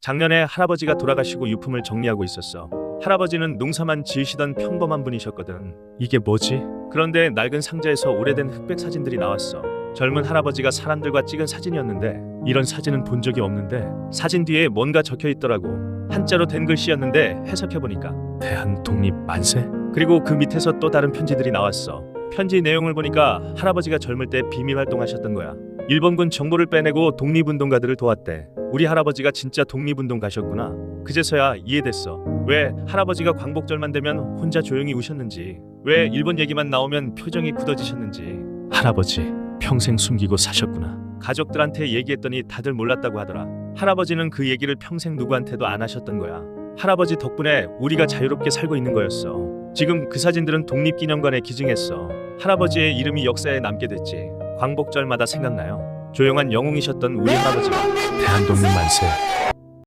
작년에 할아버지가 돌아가시고 유품을 정리하고 있었어. 할아버지는 농사만 지으시던 평범한 분이셨거든. 이게 뭐지? 그런데 낡은 상자에서 오래된 흑백 사진들이 나왔어. 젊은 할아버지가 사람들과 찍은 사진이었는데 이런 사진은 본 적이 없는데 사진 뒤에 뭔가 적혀 있더라고. 한자로 된 글씨였는데 해석해 보니까 대한 독립 만세. 그리고 그 밑에서 또 다른 편지들이 나왔어. 편지 내용을 보니까 할아버지가 젊을 때 비밀 활동하셨던 거야. 일본군 정보를 빼내고 독립운동가들을 도왔대. 우리 할아버지가 진짜 독립운동 가셨구나. 그제서야 이해됐어. 왜 할아버지가 광복절만 되면 혼자 조용히 우셨는지, 왜 일본 얘기만 나오면 표정이 굳어지셨는지. 할아버지 평생 숨기고 사셨구나. 가족들한테 얘기했더니 다들 몰랐다고 하더라. 할아버지는 그 얘기를 평생 누구한테도 안 하셨던 거야. 할아버지 덕분에 우리가 자유롭게 살고 있는 거였어. 지금 그 사진들은 독립기념관에 기증했어. 할아버지의 이름이 역사에 남게 됐지. 광복절마다 생각나요. 조용한 영웅이셨던 우리 할아버지가 대한독립 만세.